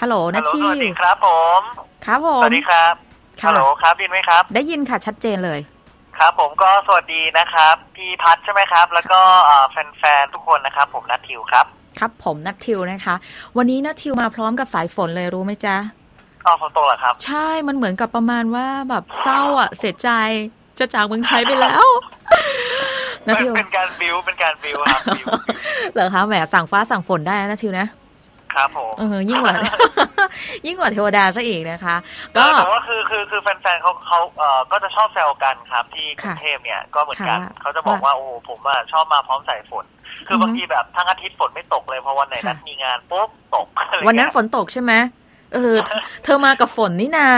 ฮัลโหลฮันาลโหลทีสวัสดีครับผม ครับผมสวัสดีครับค่ะ ฮัลโหลครับได้ยินไหมครับ ได้ยินค่ะชัดเจนเลย ครับ ผมก็สวัสดีนะครับ พี่พัทใช่ไหมครับ แล้วก็เอ่อแฟนๆทุกคนนะครับ ผมนัททิวครับครับผมนัททิวนะคะ วันนี้นัททิวมาพร้อมกับสายฝนเลยรู้ไหมจ๊ะ อ๋อฝนตกเหรอครับ ใช่มันเหมือนกับประมาณว่าแบบเศร้าอะ เสียใจจะจากเมืองไทยไปแล้ว นัททิวเป็นการบิวเป็นการบิวครับบิวเหรอคะแหมสั่งฟ้าสั่งฝนได้นะนัททิวนะ ครับผมเออยิ่งกว่า ยิ่งกว่าเทวดาซะอีกนะคะ ก็ แต่ว่าคือคือคือแฟนๆเขาเขาเอ่อก็จะชอบแซวกันครับที่กรุค่ะงเทพเนี่ยก็เหมือนกันค่ะเขาจะบอกว่าโอ้โหผมอะชอบมาพร้อมสายฝน คือออฮึบางทีแบบทั้งอาทิตย์ฝนไม่ตกเลยเพราะวันไหนค่ะ นัดมีงานปุ๊บตกอะไรวันนั้นเงี้ยฝนตกใช่ไหมเออเธอเธอมากับฝนนี่นา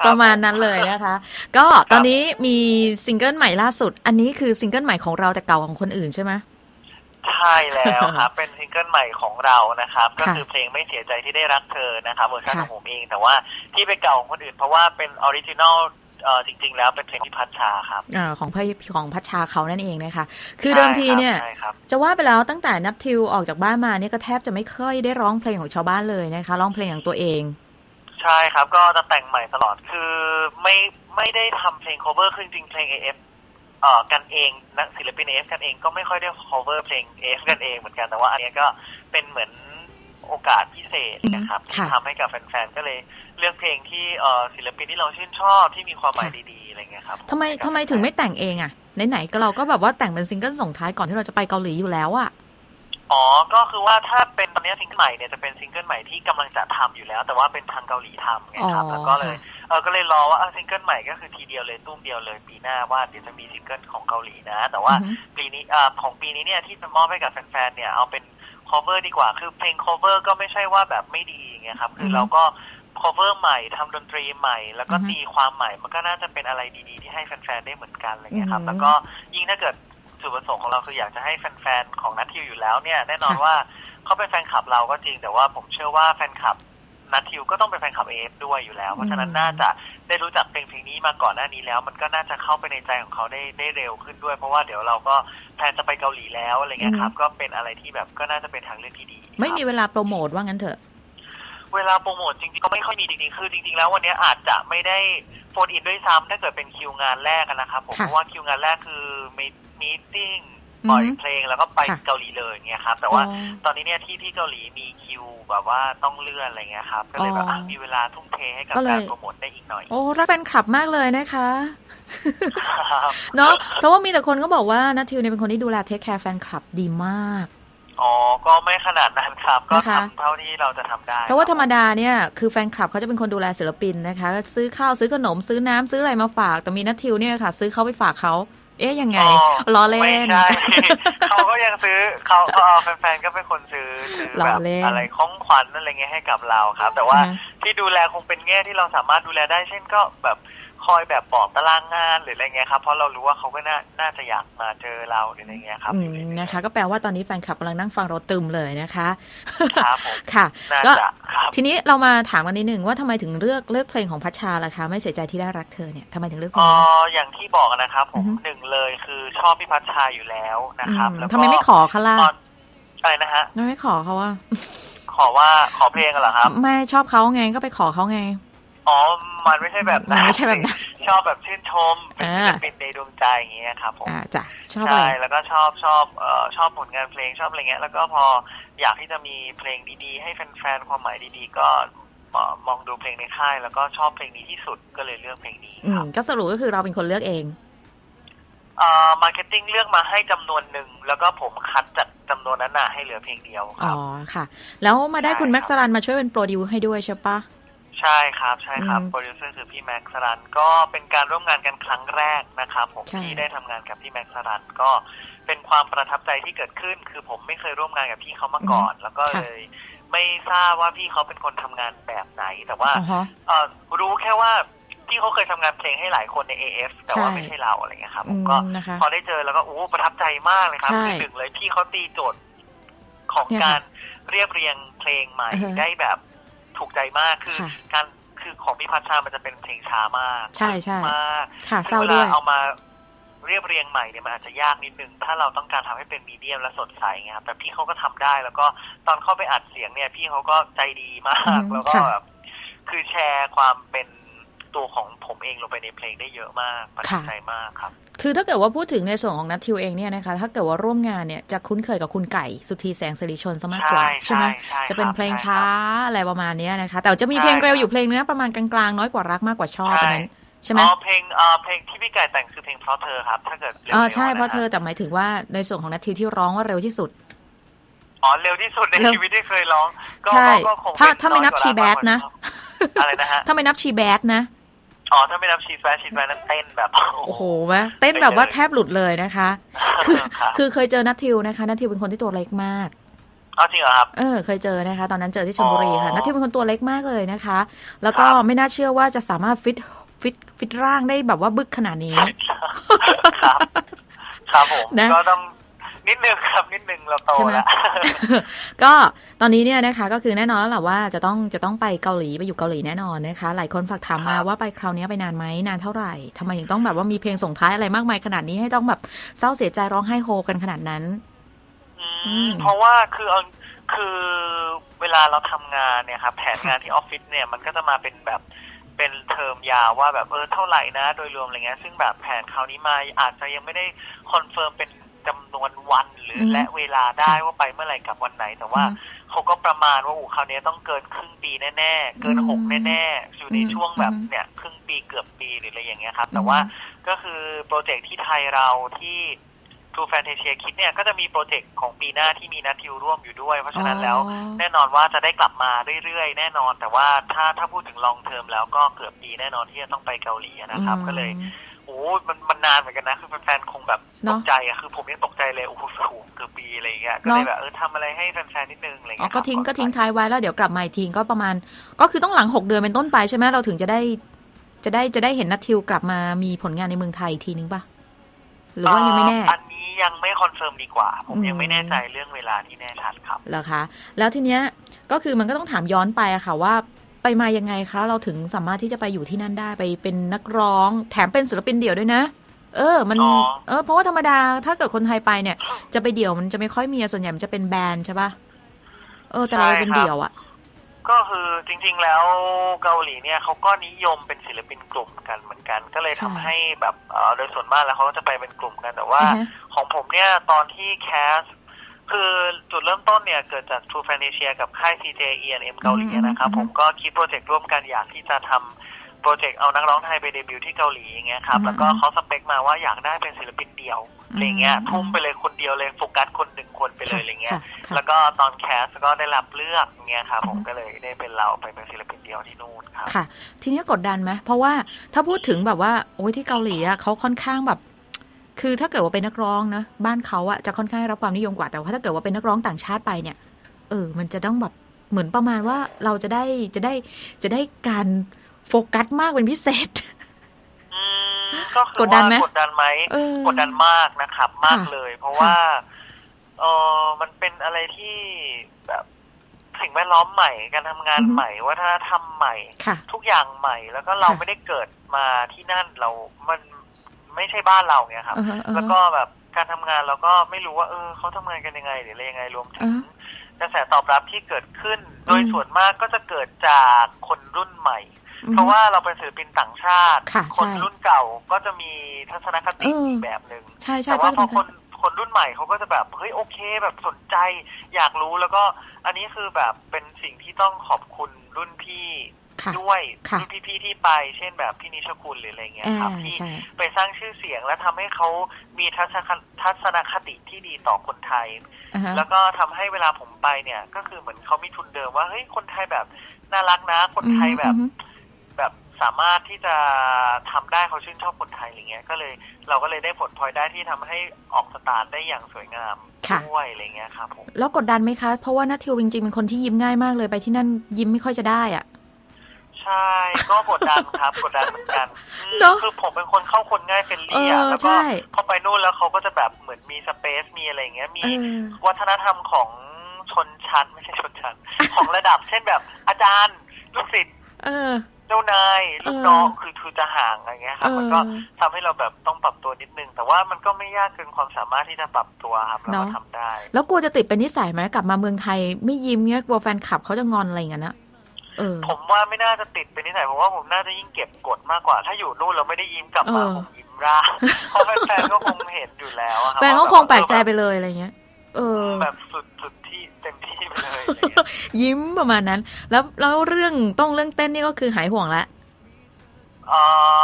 ครับประมาณนั้นเลยนะคะ ก็ตอนนี้มีซิงเกิลใหม่ล่าสุด อันนี้คือซิงเกิลใหม่ของเราแต่เก่าของคนอื่นใช่ไหม ใช่แล้วครับ เป็นซิงเกิลใหม่ของเรานะครับ ก็ค่ะคือเพลงไม่เสียใจที่ได้รักเธอนะครับเวอร์ชันค่ะของผมเอง แต่ว่าที่ไปเก่าของคนอื่นเพราะว่าเป็นออริจินอลเอ่อจริงๆ แล้วเป็นเพลงพิพัฒชาครับอ่าของพี่ของพัชชาเขานั่นเองนะคะ คือเดิมทีเนี่ยใช่ครับจะว่าไปแล้วตั้งแต่นับทิวออกจากบ้านมาเนี่ยก็แทบจะไม่เคยได้ร้องเพลงของชาวบ้านเลยนะคะ ร้องเพลงของตัวเอง ใช่ครับ ก็จะแต่งใหม่ตลอด คือไม่ไม่ได้ทำเพลง cover คือจริงๆเพลง AF เอ่อกันเองนักศิลปิน AF กันเองก็ไม่ค่อยได้ cover เพลง AF กันเองเหมือนกันแต่ว่าอันเนี้ยก็เป็นเหมือนโอกาสพิเศษนะครับที่ค่ะทำให้กับแฟนๆก็เลยเลือกเพลงที่เอ่อศิลปินที่เราชื่นชอบที่มีความหมายดีๆอะไรเงี้ยครับทำไมทำไมถึงไม่แต่งเองอะไหนๆก็เราก็แบบว่าแต่งเป็นซิงเกิลส่งท้ายก่อนที่เราจะไปเกาหลีอยู่แล้วอะ อ๋อ ก็คือว่าถ้าเป็นตอนนี้ซิงเกิลใหม่เนี่ยจะเป็นซิงเกิลใหม่ที่กำลังจะทำอยู่แล้ว แต่ว่าเป็นทางเกาหลีทำไงครับ อ๋อ แล้วก็เลยค่ะเออก็เลยรอว่าเออซิงเกิลใหม่ก็คือทีเดียวเลยตุ้มเดียวเลยปีหน้าว่าเดี๋ยวจะมีซิงเกิลของเกาหลีนะ แต่ว่าอือฮึ ปีนี้อ่าของปีนี้เนี่ยที่จะมอบให้กับแฟนๆเนี่ยเอาเป็น cover ดีกว่า คือเพลง cover ก็ไม่ใช่ว่าแบบไม่ดีอย่างเงี้ยครับ คือเราก็ cover ใหม่ทำดนตรีใหม่ แล้วก็อือฮึตีความใหม่ มันก็น่าจะเป็นอะไรดีๆ ที่ให้แฟนๆได้เหมือนกันอะไรเงี้ยครับ อือฮึ แล้วก็ยิ่งถ้าเกิด จุดประสงค์ของเราคืออยากจะให้แฟนๆของนัททิวอยู่แล้วเนี่ยแน่นอนค่ะว่าเขาเป็นแฟนคลับเราก็จริง แต่ว่าผมเชื่อว่าแฟนคลับนัททิวก็ต้องเป็นแฟนคลับเอฟด้วยอยู่แล้ว เพราะฉะนั้นน่าจะได้รู้จักเพลงเพลงนี้มาก่อนหน้านี้แล้ว มันก็น่าจะเข้าไปในใจของเขาได้ได้เร็วขึ้นด้วย เพราะว่าเดี๋ยวเราก็แพลนจะไปเกาหลีแล้วอะไรเงี้ยครับ ก็เป็นอะไรที่แบบก็น่าจะเป็นทางเลือกที่ดี ไม่มีครับเวลาโปรโมทว่างั้นเถอะ เวลาโปรโมทจริงๆก็ไม่ค่อยมีจริงๆคือจริงๆแล้ววันนี้อาจจะไม่ได้โฟนอินด้วยซ้ำถ้าเกิดเป็นคิวงานแรกอะนะครับผมค่ะเพราะว่าคิวงานแรกคือมีมีติ้งปล่อยอือฮึเพลงแล้วก็ไปค่ะ เกาหลีเลยเงี้ยครับแต่ว่า อ๋อ ตอนนี้เนี่ยที่ที่เกาหลีมีคิวแบบว่าต้องเลื่อนอะไรเงี้ยครับ ก็เลยแบบอ๋ออะมีเวลาทุ่มเทให้กับก็เลย การโปรโมทได้อีกหน่อยโอ้รักแฟนคลับมากเลยนะคะ ครับ เนาะเพราะว่ามีแต่คนก็บอกว่านัททิวเนี่ยเป็นคนที่ดูแลเทคแคร์แฟนคลับดีมาก อ๋อ ก็ไม่ขนาดนั้นครับ ก็นะคะ ทำเท่าที่เราจะทำได้เพราะว่าธรรมดาเนี่ยคือแฟนคลับเขาจะเป็นคนดูแลศิลปินนะคะ ซื้อข้าวซื้อขนมซื้อน้ำซื้ออะไรมาฝาก แต่มีนัททิวเนี่ยค่ะ ซื้อเขาไปฝากเขาเอ๊ะยังไงอ๋อล้อเล่ไม่น ใช่ เขาก็ยังซื้อเขาเขาเอาแฟนๆก็เป็นคนซื้อซื้อล้แบอบเล่น อะไรของขวัญอะไรเงี้ยให้กับเราครับ แต่ว่าอ่าฮะที่ดูแลคงเป็นแง่ที่เราสามารถดูแลได้ เช่นก็แบบ คอยแบบบอกตารางงานหรืออะไรเงี้ยครับเพราะเรารู้ว่าเขาก็น่าน่าจะอยากมาเจอเราหรืออะไรเงี้ยครับอือยู่มในนะคะ ก็แปลว่าตอนนี้แฟนคลับกำลังนั่งฟังเราตรึมเลยนะคะครับผมค่ะน่าก็จะครับทีนี้เรามาถามกันนิดหนึ่งว่าทำไมถึงเลือกเลือกเพลงของพัชชาล่ะคะ ไม่เสียใจที่ได้รักเธอเนี่ยทำไมถึงเลือกเพลอ๋งอนี้อย่างที่บอกนะครับผอือมฮึหนึ่งเลยคือชอบพี่พัชชาอยู่แล้วนะครับอืมแล้วก็ทำไมไม่ขอเขาล่ะตอนอะไรนะฮะทำไมไม่ขอเขาว่าขอว่าขอเพลงกันเหรอครับ ไม่ชอบเขาไงก็ไปขอเขาไง อ๋อ มันไม่ใช่แบบนั้นไม่ใช่แบบนั้น ชอบแบบชื่นชมเป็นอ่าศิลปินในดวงใจอย่างเงี้ยครับผมอ่าจ้ะชอบอะไรใช่แล้วก็ชอบชอบเอ่อชอบผลงานเพลงชอบอะไรเงี้ย แล้วก็พออยากที่จะมีเพลงดีๆ ให้แฟนๆความหมายดีๆ ก็เอ่อมองดูเพลงในค่าย แล้วก็ชอบเพลงนี้ที่สุดก็เลยเลือกเพลงนี้อืคมรับก็สรุปก็คือเราเป็นคนเลือกเอง เอ่อมาร์เก็ตติ้งเลือกมาให้จำนวนหนึ่งแล้วก็ผมคัดจากจำนวนนั้นน่ะให้เหลือเพลงเดียวคอ๋รัอบ ค่ะ แล้วมาได้คุณใช่แม็กครับซ์สรันมาช่วยเป็นโปรดิวให้ด้วยใช่ปะ ใช่ครับใช่ครับอืมโปรดิวเซอร์คือพี่แม็กซ์สรันก็เป็นการร่วมงานกันครั้งแรกนะครับผมใช่ ที่ได้ทำงานกับพี่แม็กซ์สรันก็เป็นความประทับใจที่เกิดขึ้น คือผมไม่เคยร่วมงานกับพี่เขามาก่อน แล้วก็เลยไม่ทราบว่าพี่เขาเป็นคนทำงานแบบไหน แต่ว่าอ๋อฮะ เอ่อรู้แค่ว่าพี่เขาเคยทำงานเพลงให้หลายคนใน AF แต่ว่าใช่ ไม่ใช่เราอะไรเงี้ยครับผอืมมก็นะคะ พอได้เจอแล้วก็โอ้ประทับใจมากเลยครับใช่คือหนึ่งเลยพี่เขาตีโจทย์ของเนี่ยการเรียบเรียงเพลงใหม่ อือฮะได้แบบ ถูกใจมากคือค่ะการคือของพี่พัชชามันจะเป็นเพลงช้ามากใช่ใช่ มาก ค่ะเศร้าเวด้ลาวยเอามาเเรียบเรียงใหม่เนี่ยมันอาจจะยากนิดนึง ถ้าเราต้องการทำให้เป็นมีเดียมและสดใสไงครับแต่พี่เขาก็ทำได้แล้วก็ตอนเข้าไปอัดเสียงเนี่ย พี่เขาก็ใจดีมาก อืมแล้วก็ค่ะ แบบคือแชร์ความเป็น ตัวของผมเองลงไปในเพลงได้เยอะมากประทับใจมากครับ คือถ้าเกิดว่าพูดถึงในส่วนของนัททิวเองเนี่ยนะคะ ถ้าเกิดว่าร่วมงานเนี่ยจะคุ้นเคยกับคุณไก่สุธีแสงสิริชนซะมากกว่าใช่ใช่ไหมใช่จะเป็นครับเพลงใช่ช้าครับอะไรประมาณเนี้ยนะคะ แต่จะมีเพลงใช่เร็วครับอยู่เพลงนึงนะประมาณกลางๆน้อยกว่ารักมากกว่าชอบใช่อันนั้นใช่ไหมอ๋อเพลงเอ่อเพลงที่พี่ไก่แต่งคือเพลงเพราะเธอครับ ถ้าเกิดเร็วเออๆใช่เพราะนคเธอแต่หมายถึงว่าในส่วนของนัททิวที่ร้องว่าเร็วที่สุดอ๋อเร็วที่สุดในเร็วชีวิตที่เคยร้อง ก็ใช่ก็คงถ้าเป็นถ้าไม่นับอยกว่ชีแบดนะอะไรนะฮะถ้าไม่นับชีแบดนะ อ๋อถ้าไม่นับชีแบดชีแบดนั้นเต้นแบบโอ้โหแม่เต้นแบบว่าแทบหลุดเลยนะคะ คือครับคือเคยเจอนัททิวนะคะนัททิวเป็นคนที่ตัวเล็กมากเอาจริงเหรอครับเออเคยเจอนะคะ ตอนนั้นเจอที่ชลบุรีค่ะอ๋อนัททิวเป็นคนตัวเล็กมากเลยนะคะ แล้วก็ครับไม่น่าเชื่อว่าจะสามารถฟิตฟิตฟิตร่างได้แบบว่าบึกขนาดนี้ครับครับผมนะก็ต้อง นิดนึงครับนิดนึงเราโตใช่ไหมแล้ว ก็ตอนนี้เนี่ยนะคะก็คือแน่นอนแล้วแหละว่าจะต้องจะต้องไปเกาหลีไปอยู่เกาหลีแน่นอนนะคะ หลายคนฝากถามมาครับ ว่าไปคราวนี้ไปนานไหมนานเท่าไหร่ทำไมถึงต้องแบบว่ามีเพลงส่งท้ายอะไรมากมายขนาดนี้ให้ต้องแบบเศร้าเสียใจร้องไห้โฮกันขนาดนั้น อือืมมเพราะว่าคือเอาคือเวลาเราทำงานเนี่ยครับแผนงานที่ออฟฟิศเนี่ยมันก็จะมาเป็นแบบเป็นเทอมยาวว่าแบบเออเท่าไหร่นะ โดยรวมอะไรเงี้ยซึ่งแบบแผนคราวนี้มาอาจจะยังไม่ได้คอนเฟิร์มเป็น จำนวนวันหรืออมและเวลาได้ว่าไปเมื่อไหร่กับวันไหน แต่ว่าอืมเขาก็ประมาณว่าโอ้คราวนี้ต้องเกินครึ่งปีแน่ๆ เกินหกแน่ๆ อยู่ในช่วงแบบอืมเนี่ยครึ่งปีเกือบปีหรืออะไรอย่างเงี้ยครับอืมแต่ว่าก็คือโปรเจกต์ที่ไทยเราที่ True Fantasia คิดเนี่ยก็จะมีโปรเจกต์ของปีหน้าที่มีนัททิวร่วมอยู่ด้วย เพราะฉะนั้นแล้วอ๋อแน่นอนว่าจะได้กลับมาเรื่อยๆ แน่นอน แต่ว่าถ้าถ้าพูดถึงลองเทอมแล้วก็เกือบปีแน่นอนที่จะต้องไปเกาหลีนะครับ ก็เลยอืม โอ้มันมันนานเหมือนกันนะ คือแฟนๆคงแบบเนตอะกใจอะคือผมยังตกใจเลยโอ้โหสูงเกือบปีอะไรอย่างเงี้ยก็เนอะเลยแบบเออทำอะไรให้แฟนๆนิดนึงอะไรอย่างอ๋อเงี้ยก็ครับทิ้งก็อนทิ้งไปท้ายไว้แล้วเดี๋ยวกลับมาอีกทีก็ประมาณ ก็คือต้องหลังหกเดือนเป็นต้นไปใช่ไหมเราถึงจะได้ จะได้จะได้เห็นนัททิวกลับมามีผลงานในเมืองไทยอีกทีนึงปะหรือว่ายังไม่แน่ เอ่ออันนี้ยังไม่คอนเฟิร์มดีกว่า ผมอืมยังไม่แน่ใจเรื่องเวลาที่แน่ชัดครับ เหรอคะ แล้วทีเนี้ยก็คือมันก็ต้องถามย้อนไปอะค่ะว่า ไปมายังไงคะ เราถึงสามารถที่จะไปอยู่ที่นั่นได้ไปเป็นนักร้อง แถมเป็นศิลปินเดี่ยวด้วยนะ เออ มัน อ๋อ เออ เพราะว่าธรรมดาถ้าเกิดคนไทยไปเนี่ย จะไปเดี่ยวมันจะไม่ค่อยมีอะส่วนใหญ่มันจะเป็นแบนด์ใช่ปะเออ แต่เราเป็นเดี่ยวอะก็คือจริงๆแล้วเกาหลีเนี่ยเขาก็นิยมเป็นศิลปินกลุ่มกันเหมือนกัน ก็เลยใช่ทำให้แบบเอ่อโดยส่วนมากแล้วเขาก็จะไปเป็นกลุ่มกันแต่ว่า อือฮะ ของผมเนี่ยตอนที่แคส คือจุดเริ่มต้นเนี่ยเกิดจาก True Fantasia กับค่าย CJ E&M เกาหลีนะครับอืมผมก็คิดโปรเจกต์ร่วมกันอยากที่จะทำโปรเจกต์เอานักร้องไทยไปเดบิวต์ที่เกาหลีอย่างเงี้ยครับอืมแล้วก็เขาสเปคมาว่าอยากได้เป็นศิลปินเดียวอะไรเงี้ยอืมทุ่มไปเลยคนเดียวเลยโฟกัสคนหนึ่งคนไปเลยอะไรเงี้ยค่ะค่ะแล้วก็ตอนแคสก็ได้รับเลือกเงี้ยครับผมอือฮึก็เลยได้เป็นเราไปเป็นศิลปินเดียวที่นู่นครับค่ะ ทีนี้กดดันไหมเพราะว่าถ้าพูดถึงแบบว่าโอ้ยที่เกาหลีอะเขาค่อนข้างแบบ คือถ้าเกิดว่าเป็นนักร้องนะบ้านเขาอะจะค่อนข้างได้รับความนิยมกว่าแต่ว่าถ้าเกิดว่าเป็นนักร้องต่างชาติไปเนี่ย เออ มันจะต้องแบบเหมือนประมาณว่าเราจะได้จะได้จะได้การโฟกัสมากเป็นพิเศษอืมก็คือกดดันไหมว่ากดดันไหมเออกดดันมากนะครับ มากค่ะเลย เพราะว่าเออมันเป็นอะไรที่แบบสิ่งแวดล้อมใหม่ การทำงานอือฮึใหม่วัฒนธรรมใหม่ค่ะทุกอย่างใหม่ แล้วก็เราค่ะไม่ได้เกิดมาที่นั่นเรา มัน ไม่ใช่บ้านเราไงครับอือฮะอือฮะแล้วก็แบบการทำงานเราก็ไม่รู้ว่าเออเขาทำงานกันยังไงหรืออะไรยังไงรวมถึอืงอฮะกระแสตอบรับที่เกิดขึ้น โดยอืมส่วนมากก็จะเกิดจากคนรุ่นใหม่ เพราะว่าเราเป็นศิลปินต่างชาติค่ะคนใช่รุ่นเก่าก็จะมีทัศนคติเอออีอีกแบบหนึ่งใช่ใช่แต่ว่าพก็อคนคนรุ่นใหม่เขาก็จะแบบเฮ้ยโอเค แบบสนใจอยากรู้แล้วก็อันนี้คือแบบเป็นสิ่งที่ต้องขอบคุณรุ่นพี่ค่ะ ด้วยค่ะรุ่นพี่ๆที่ไป เช่นแบบพี่นิชคุณหรืออะไรเงี้ยอ่าครับที่ใช่ไปสร้างชื่อเสียงและทำให้เขามีทัศนคทัศนคติที่ดีต่อคนไทยอ่าฮะแล้วก็ทำให้เวลาผมไปเนี่ย ก็คือเหมือนเขามีทุนเดิมว่าเฮ้ยคนไทยแบบน่ารักนะ คนไทยแบบอือฮึแบบสามารถที่จะทำได้เขาชื่นชอบคนไทยอะไรเงี้ย ก็เลยเราก็เลยได้ผลพลอยได้ที่ทำให้ออกสตาร์ทได้อย่างสวยงามค่ะด้วยอะไรเงี้ยครับผมแล้วกดดันไหมคะ เพราะว่านัททิวจริงๆเป็นคนที่ยิ้มง่ายมากเลยไปที่นั่นยิ้มไม่ค่อยจะได้อะ ใช่ ก็กดดันครับ กดดันเหมือนกันอืมเนอะคือผมเป็นคนเข้าคนง่ายเฟรนลี่อะเออแล้วก็ใช่เข้าไปนู่นแล้วเขาก็จะแบบเหมือนมีสเปซมีอะไรเงี้ยมีเออ วัฒนธรรมของชนชั้นไม่ใช่ชนชั้น ของระดับ เช่นแบบอาจารย์ลูกศิษย์เออ เจ้านายลูกน้องคือคือจะห่างอะไรเงี้ยครับ มันก็เออทำให้เราแบบต้องปรับตัวนิดนึง แต่ว่ามันก็ไม่ยากเกินความสามารถที่จะปรับตัวครับเราเนก็อะ ทำได้ แล้วกลัวจะติดเป็นนิสัยไหมกลับมาเมืองไทยไม่ยิ้มเงี้ยกลัวแฟนคลับเขาจะงอนอะไรอย่างเงี้ยนะ เออ ผมว่าไม่น่าจะติดเป็นนิสัยผมว่าผมน่าจะยิ่งเก็บกดมากกว่า ถ้าอยู่นู่นเราไม่ได้ยิ้มกลับมาเออคงยิ้มร่าเพราะแฟนๆก็คงเห็นอยู่แล้วอะครับแฟนก็ว่าคงแปลกใจไปบบเลยอะไรเงี้ย เออ แบบสุดสุดที่เต็มที่ไปเลยอะไรเงี้ยยิ้มประมาณนั้น แล้วแล้วเรื่องต้องเรื่องเต้นนี่ก็คือหายห่วงละ เอ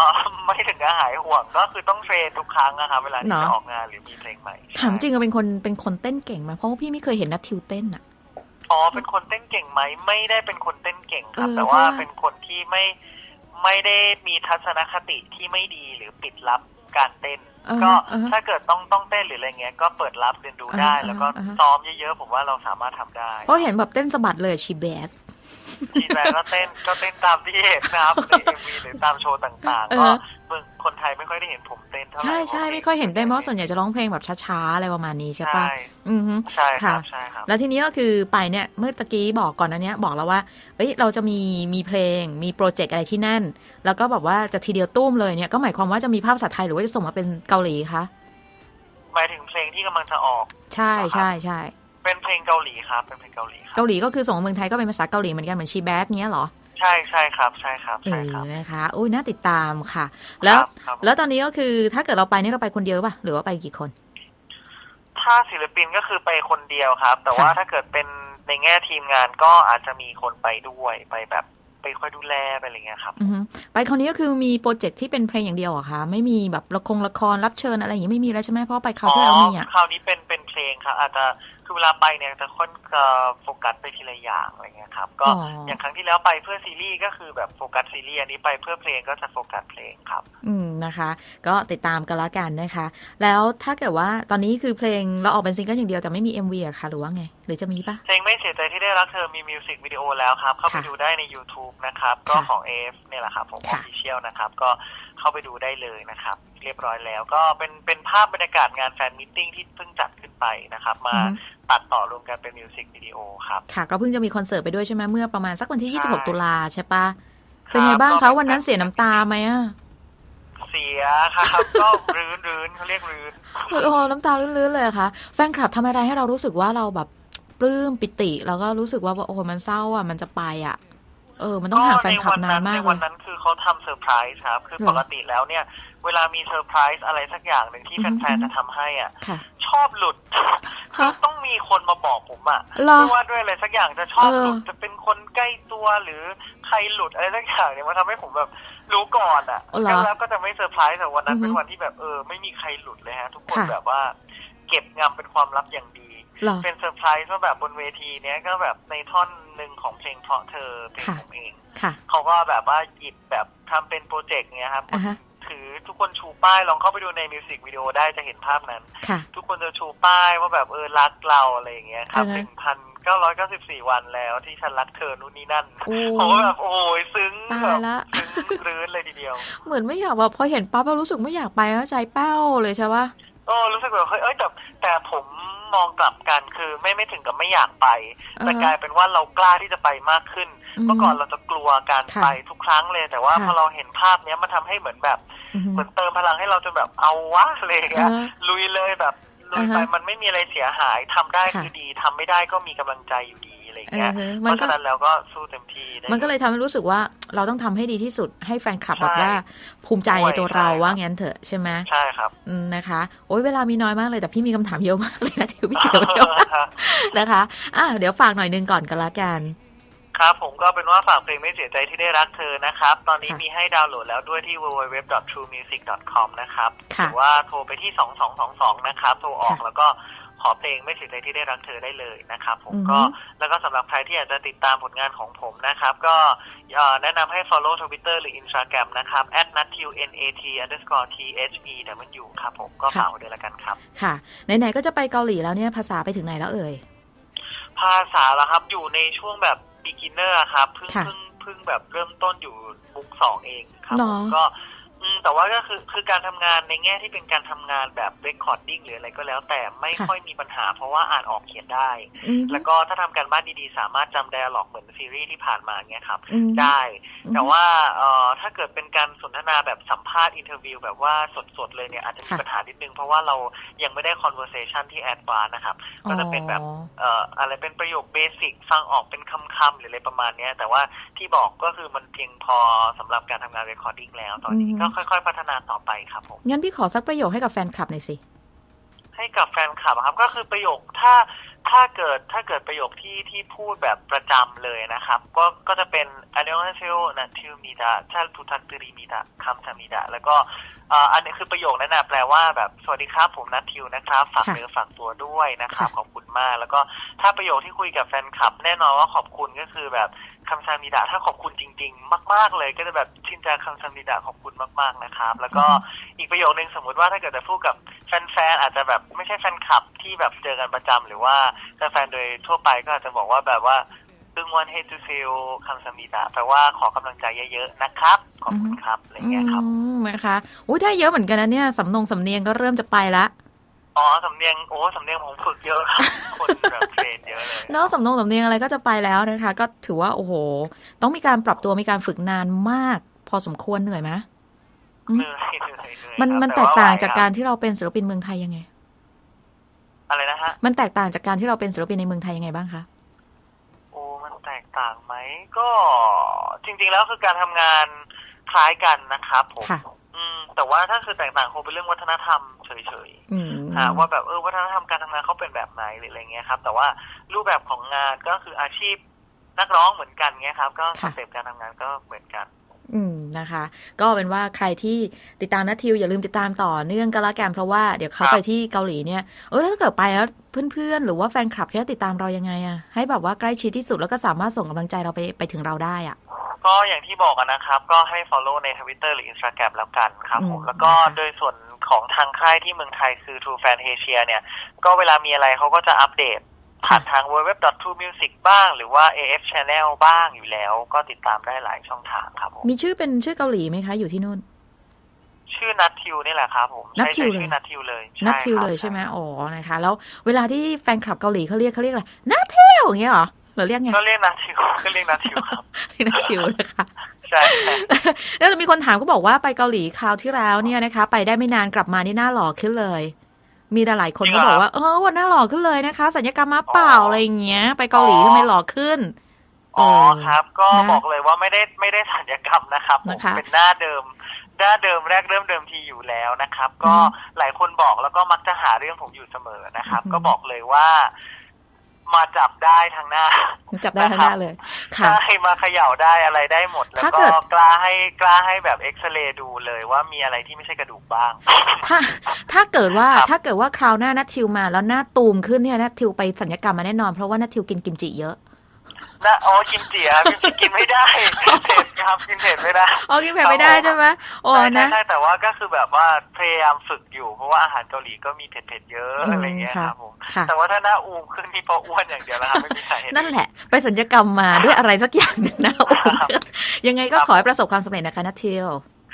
อไม่ถึงกับหายห่วงก็คือต้องเทรนทุกครั้งนะครับเวลาที่เนอะ จะออกงานหรือมีเพลงใหม่ถามจริงอะเป็นคนเป็นคนเต้นเก่งไหมเพราะว่าพี่ไม่เคยเห็นนัททิวเต้นอะ อ๋อเป็นคนเต้นเก่งไหมไม่ได้เป็นคนเต้นเก่งครับเออแต่ว่าเพราะว่าเป็นคนที่ไม่ไม่ได้มีทัศนคติที่ไม่ดีหรือปิดลับการเต้นเออก็เออถ้าเกิดต้องต้องเต้นหรืออะไรเงี้ยก็เปิดรับเรียนรู้ได้อ่าแล้วก็อ่าซ้อมเยอะๆผมว่าเราสามารถทำได้ เพราะเห็นแบบเต้นสะบัดเลยชีแบด ทีแรกก็เต้นก็เต้นตามที่เห็นนะครับในเอ็มวีหรือตามโชว์ต่างเอๆก็อเมืองคนไทยไม่ค่อยได้เห็นผมเต้นเท่าไหร่ใช่ใช่ไม่ค่อยเห็นเต้นเพราะส่วนใหญ่จะร้องเพลงแบบช้าๆอะไรประมาณนี้ใช่ปะใช่อือฮึใช่ครับค่ะใช่ครับแล้วทีนี้ก็คือไปเนี่ยเมื่อตะกี้บอกก่อนอันเนี้ยบอกแล้วว่า เอ้ยเราจะมีมีเพลงมีโปรเจกต์อะไรที่นั่น แล้วก็แบบว่าจะทีเดียวตุ้มเลยเนี่ยก็หมายความว่าจะมีภาพภาษาไทยหรือว่าจะส่งมาเป็นเกาหลีคะหมายถึงเพลงที่กำลังจะออก ใช่ใช่ใช่ เป็นเพลงเกาหลีครับ เป็นเพลงเกาหลีครับ เกาหลีก็คือส่งมาเมืองไทยก็เป็นภาษาเกาหลีเหมือนกันเหมือนชีแบดเนี้ยเหรอ ใช่ใช่ครับ ใช่ครับ เอใช่อครับ นะคะอุ้ยน่าติดตามค่ะ แล้ว ครับครับ แล้วตอนนี้ก็คือถ้าเกิดเราไปนี่เราไปคนเดียวป่ะ หรือว่าไปกี่คน ถ้าศิลปินก็คือไปคนเดียวครับ แต่ว่าค่ะ ถ้าเกิดเป็นในแง่ทีมงานก็อาจจะมีคนไปด้วยไปแบบไปคอยดูแลไปอะไรเงี้ยครับ อือฮึไปคราวนี้ก็คือมีโปรเจกต์ที่เป็นเพลงอย่างเดียวเหรอคะ ไม่มีแบบละครละครรับเชิญอะไรอย่างงี้ไม่มีแล้วใช่ไหมเพราะว่าไปคราวที่แล้วมีอะ คราวนี้เป็นเป็นเพลงครับอาจจะ คือเวลาไปเนี่ยจะค่อนจะโฟกัสไปทีละอย่างอะไรเงี้ยครับ ก็อ๋ออ อย่างครั้งที่แล้วไปเพื่อซีรีส์ก็คือแบบโฟกัสซีรีส์อันนี้ไปเพื่อเพลงก็จะโฟกัสเพลงครับ อืมนะคะ ก็ติดตามกันละกันนะคะ แล้วถ้าเกิดว่าตอนนี้คือเพลงเราออกเป็นซิงเกิลอย่างเดียวแต่ไม่มี MV อะคะหรือว่าไง หรือจะมีปะ เพลงไม่เสียใจที่ได้รักเธอมีมิวสิกวิดีโอแล้วครับ เข้าไปค่ะดูได้ใน YouTube นะครับ ก็ค่ะของ AF เนี่ยแหละครับผมออค่ะ ฟฟิเชียลนะครับ ก็ เข้าไปดูได้เลยนะครับ เรียบร้อยแล้ว ก็เป็นเป็นภาพบรรยากาศงานแฟนมิทติ้งที่เพิ่งจัดขึ้นไปนะครับ มาอือฮึตัดต่อรวมกันเป็นมิวสิกวิดีโอครับ ค่ะก็เพิ่งจะมีคอนเสิร์ตไปด้วยใช่ไหมเมื่อประมาณสักวันที่ใช่26 ตุลาใช่ปะเป็นไงบ้างก็คะเป็วันนั้นเสียน้ำตาไหมอะเสียครับก็รื้นรื้นเขาเรียกรื้นโอ้น้ำตาลื้นๆเลยอะคะแฟนคลับทำอะไรให้เรารู้สึกว่าเราแบบปลื้มปิติ แล้วก็รู้สึกว่าโอ้โหมันเศร้าอะมันจะไปอะ เออ มันต้องห่างแฟนคลับนานมากในเลวันยนั้นคือเขาทำเซอร์ไพรส์ครับ คือเหรอปกติแล้วเนี่ย เวลามีเซอร์ไพรส์อะไรสักอย่างหนึ่งที่อือฮึแฟนๆจะทำให้อะค่ะชอบหลุดคือฮะต้องมีคนมาบอกผมอะเหรอไม่ว่าด้วยอะไรสักอย่างจะชอบเออหลุดจะเป็นคนใกล้ตัวหรือใครหลุดอะไรสักอย่างเนี่ยมันทำให้ผมแบบรู้ก่อนอะเหรอแล้วก็จะไม่เซอร์ไพรส์แต่วันนั้นอือฮึเป็นวันที่แบบเออไม่มีใครหลุดเลยฮะ ทุกคนค่ะแบบว่า เก็บงำเป็นความลับอย่างดีเหรอ เป็นเซอร์ไพรส์ว่าแบบบนเวทีเนี้ยก็แบบในท่อนหนึ่งของเพลงเพราะเธอเพลงค่ะ ผมเอง ค่ะ เขาก็แบบว่าหยิบแบบทำเป็นโปรเจกต์เนี้ยครับ อ่าฮะ ถือทุกคนชูป้ายลองเข้าไปดูในมิวสิกวิดีโอได้จะเห็นภาพนั้น ค่ะ ทุกคนจะชูป้ายว่าแบบเออรักเราอะไรอย่างเงี้ยครับอ่าหฮะ นึ่งพันเก้าร้อยเก้าสิบสี่วันแล้วที่ฉันรักเธอนู่นนี่นั่นโอ้ผมก็แบบโอ้ยซึ้งตาแบยบละ ซึ้งรื้นเลยทีเดียว เหมือนไม่อยากแบบพอเห็นปั๊บแล้วรู้สึกไม่อยากไปแล้วใจเป้าเลยใช่ปะ โอ้รู้สึกแบบเฮ้ยเอ้ยแต่แต่ผม มองกลับกันคือไม่ไม่ถึงกับไม่อยากไป แต่อ่าฮะกลายเป็นว่าเรากล้าที่จะไปมากขึ้นอืมเมื่อก่อนเราจะกลัวการค่ะไปทุกครั้งเลย แต่ว่าค่ะพอเราเห็นภาพเนี้ยมันทำให้เหมือนแบบอือฮึเหมือนเติมพลังให้เราจะแบบเอาวะอะไรอย่างเงี้ยอ่าฮะลุยเลยแบบลุยไปอ่าฮะมันไม่มีอะไรเสียหายทำได้ค่ะคือดีทำไม่ได้ก็มีกำลังใจอยู่ดีอะไรอย่าง เงี้ยเออเพมันราะก็ฉะนั้นแล้วก็สู้เต็มที่ได้มันก็เลยทำให้รู้สึกว่าเราต้องทำให้ดีที่สุดให้แฟนคลับใช่แบบว่าภูมิใจในตัวเราใช่ครับว่างั้นเถอะใช่ไหมใช่ครับอืมนะคะโอ้ยเวลามีน้อยมากเลยแต่พี่มีคำถามเยอะมากเลยนะที่พี่เกี่ยวเยอะมากนะคะอะเดี๋ยวฝากหน่อยนึงก่อนกันละกันครับผมก็เป็นว่าฝากเพลงไม่เสียใจที่ได้รักเธอนะครับ ตอนนี้ค่ะมีให้ดาวน์โหลดแล้วด้วยที่ www.truemusic.com นะครับหค่ะรือว่าโทรไปที่ 2222 นะครับ โทรออกค่ะแล้วก็ ขอเพลงไม่เสียใจที่ได้รักเธอได้เลยนะครับ ผมอือฮึก็แล้วก็สำหรับใครที่อยากจะติดตามผลงานของผมนะครับ ก็เอ่อแนะนำให้ follow Twitter หรือ Instagram นะครับ @natthew n a t underscore t h e w ครับผมก็ฝากไว้ด้วยละกันครับ ค่ะ ไหนๆ ก็จะไปเกาหลีแล้วเนี่ยภาษาไปถึงไหนแล้วเอ่ย ภาษาละครับอยู่ในช่วงแบบ beginner ครับเพิ่งค่ะเพิ่งเพิ่งแบบเริ่มต้นอยู่บุ๊กสองเองครับหรผอมก็ อืมแต่ว่าก็คือคือการทำงานในแง่ที่เป็นการทำงานแบบเรคคอร์ดดิ้งหรืออะไรก็แล้ว แต่ไม่ค่ะ ค่อยมีปัญหา เพราะว่าอ่านออกเขียนได้ อืมแล้วก็ถ้าทำการบ้านดีๆ สามารถจำไดอะล็อกเหมือนซีรีส์ที่ผ่านมาเงี้ยครับ อืม ได้ อืมแต่ว่าเอ่อถ้าเกิดเป็นการสนทนาแบบสัมภาษณ์อินเทอร์วิวแบบว่าสดๆเลยเนี่ยอาจจะมีค่ะ ปัญหานิดนึง เพราะว่าเรายังไม่ได้ conversation ที่ advanced นะครับ ก็จะเป็นแบบ อ๋อ เอ่ออะไรเป็นประโยคเบสิกฟังออกเป็นคำๆหรืออะไรประมาณเนี้ยแต่ว่าที่บอกก็คือมันเพียงพอสำหรับการทำงาน recording แล้วตอนนี้อืม ก็ค่อยๆ พัฒนาต่อไปครับผมงั้นพี่ขอสักประโยคให้กับแฟนคลับหน่อยสิ ให้กับแฟนคลับอะครับ ก็คือประโยคถ้าถ้าเกิดถ้าเกิดประโยคที่ที่พูดแบบประจำเลยนะครับ ก็ก็จะเป็นอันยองฮาเซโอนะทิวมีดาชาทุทักตรีมีดาคำซามีดาแล้วก็เอ่ออันนี้คือประโยคนั้นนะแปลว่าแบบสวัสดีครับผมนัททิวนะครับฝากค่ะเนื้อฝากตัวด้วยนะครับค่ะขอบคุณมาก แล้วก็ถ้าประโยคที่คุยกับแฟนคลับ แน่นอนว่าขอบคุณก็คือแบบ คำซามิดาถ้าขอบคุณจริง ๆ มาก ๆ เลยก็จะแบบชินจาคำซามิดาขอบคุณมากๆนะครับ แล้วก็อีกประโยคนึงสมมุติว่าถ้าเกิดจะพูดกับแฟนๆอาจจะแบบไม่ใช่แฟนคลับที่แบบเจอกันประจำหรือว่าแฟนๆโดยทั่วไปก็อาจจะบอกว่าแบบว่าตึงวันเฮตูซิลคำสมิดาแปลว่าขอกำลังใจเยอะๆนะครับ ขอบคุณครับอะไรเงี้ยครับอืมนะคะอุ้ยได้เยอะเหมือนกันนะเนี่ยสำนงสำเนียงก็เริ่มจะไปละ อ๋อสำเนียงโอ้สำเนียงผมฝึกเยอะครับคนแบบเทรนเยอะเลยเนอกสำนงสำเนียงอะไรก็จะไปแล้วนะคะ ก็ถือว่าโอ้โห ต้องมีการปรับตัวมีการฝึกนานมาก พอสมควรเหนื่อยไหมเหนื่อยเหนื่อยเหนื่อยมันครับมันแตว่กต่างไหวจากการที่เราเป็นศิลปินเมืองไทยยังไง อะไรนะฮะ มันแตกต่างจากการที่เราเป็นศิลปินในเมืองไทยยังไงบ้างคะ โอ้มันแตกต่างไหมก็จริง ๆ แล้วคือการทำงานคล้ายกันนะครับผมค่ะ อืมแต่ว่าถ้าคือแตกต่างคงเป็นเรื่องวัฒนธรรมเฉยๆอืมฮะ ว่าแบบเออวัฒนธรรมการทำงานเขาเป็นแบบไหนหรืออะไรเงี้ยครับ แต่ว่ารูปแบบของงานก็คืออาชีพนักร้องเหมือนกันเงี้ยครับ ก็สค่ะเต็ปการทำงานก็เหมือนกัน อืมนะคะ ก็เป็นว่าใครที่ติดตามนัททิวอย่าลืมติดตามต่อเนื่องกันละกันเพราะว่าเดี๋ยวเขาครับไปที่เกาหลีเนี่ยเออแล้วถ้าเกิดไปแล้วเพื่อนๆ หรือว่าแฟนคลับเขาจะติดตามเรายังไงอะให้แบบว่าใกล้ชิดที่สุดแล้วก็สามารถส่งกำลังใจเราไปไปถึงเราได้อะก็อย่างที่บอกกันนะครับ ก็ให้ follow ใน Twitter หรือ Instagram แล้วกันครับผมอืมแล้วก็นะคะโดยส่วน ของทางค่ายที่เมืองไทยคือ True Fan Asia เนี่ย ก็เวลามีอะไรเขาก็จะอัปเดต ผ่านทาง www.truemusic บ้าง หรือว่า AF Channel บ้างอยู่แล้ว ก็ติดตามได้หลายช่องทางครับผมมีชื่อเป็นชื่อเกาหลีไหมคะ อยู่ที่นู่น ชื่อนัททิวนี่แหละครับผมนัทใช่ทิวใช่เลยชื่อนัททิวเลยใช่นัททิวครับเลยใช่ไหมอ๋อนะคะ แล้วเวลาที่แฟนคลับเกาหลีเขาเรียกเขาเรียกอะไรนัททิวอย่างเงี้ยเหรอ หรือเรียกไงก็เรียกนัททิวก็เรียกนัททิวครับนัททิวนะคะใช่ใช่แล้วจะมีคนถามก็บอกว่าไปเกาหลีคราวที่แล้วเนี่ยนะคะ ไปได้ไม่นานกลับมานี่หน้าหล่อขึ้นเลย มีหลายๆคนก็บอกว่าเออวันหน้าหล่อขึ้นเลยนะคะสัญญกรรมมาเปล่าอะไรอย่างเงี้ย ไปเกาหลีทำไมหล่อขึ้นอ๋อครับ ก็นะบอกเลยว่าไม่ได้ไม่ได้สัญญกรรมนะครับผมนะคะเป็นหน้าเดิมหน้าเดิมแรกเริ่มเดิมทีอยู่แล้วนะครับ ก็อืมหลายคนบอกแล้วก็มักจะหาเรื่องผมอยู่เสมอนะครับอืมก็บอกเลยว่า มาจับได้ทางหน้าจับได้ทั้งหน้าเลยค่ะได้มาเขย่าได้อะไรได้หมด แล้วถ้าก็เกิดกล้าให้กล้าให้แบบเอ็กซเรย์ดูเลยว่ามีอะไรที่ไม่ใช่กระดูกบ้าง ถ้าถ้าเกิดว่าครับถ้าเกิดว่าคราวหน้านัททิวมาแล้วหน้าตูมขึ้นเนี่ยนัททิวไปสัญญกรรมมาแน่นอนเพราะว่านัททิวกินกิมจิเยอะ นะอ๋อกินเจียกินจิกินไม่ได้เผ็ดครับกินเผ็ดไม่ได้อ๋อกินเผ็ดไม่ได้ใช่ไหมโอ้ใช่ใช่นะใช่แต่ว่าก็คือแบบว่าพยายามฝึกอยู่ เพราะว่าอาหารเกาหลีก็มีเผ็ดๆเยอะอืมอะไรเงี้ยค่ะครับผมค่ะแต่ว่าถ้าหน้าอูมขึ้นนี่เพราะอ้วนอย่างเดียวแล้วครับไม่มีสาเหตุนั่นแหละ ไปสัญญกรรมมาด้วยอะไรสักอย่างหนึ่งนะโอ้โหยังไงก็ขอให้ประสบความสำเร็จนะคะนัททิว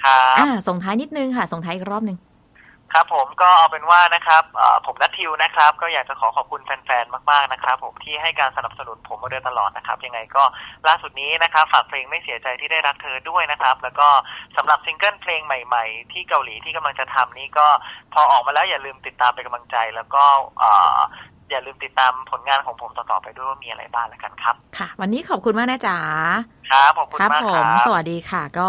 ครับอ่าส่งท้ายนิดนึงค่ะส่งท้ายอีกรอบหนึ่ง ครับผมก็เอาเป็นว่านะครับเอ่อผมนัททิวนะครับ ก็อยากจะขอขอบคุณแฟนๆ มากๆนะครับ ผมที่ให้การสนับสนุนผมมาโดยตลอดนะครับ ยังไงก็ล่าสุดนี้นะครับฝากเพลงไม่เสียใจที่ได้รักเธอด้วยนะครับ แล้วก็สำหรับซิงเกิลเพลงใหม่ ๆ ที่เกาหลีที่กำลังจะทำนี่ก็พอออกมาแล้วอย่าลืมติดตามเป็นกำลังใจ แล้วก็เอ่ออย่าลืมติดตามผลงานของผมต่อๆไปด้วยว่ามีอะไรบ้างแล้วกันครับ ค่ะ วันนี้ขอบคุณมากนะจ๋าครับขอบคุณครับมากผครัมบสวัสดีค่ะก็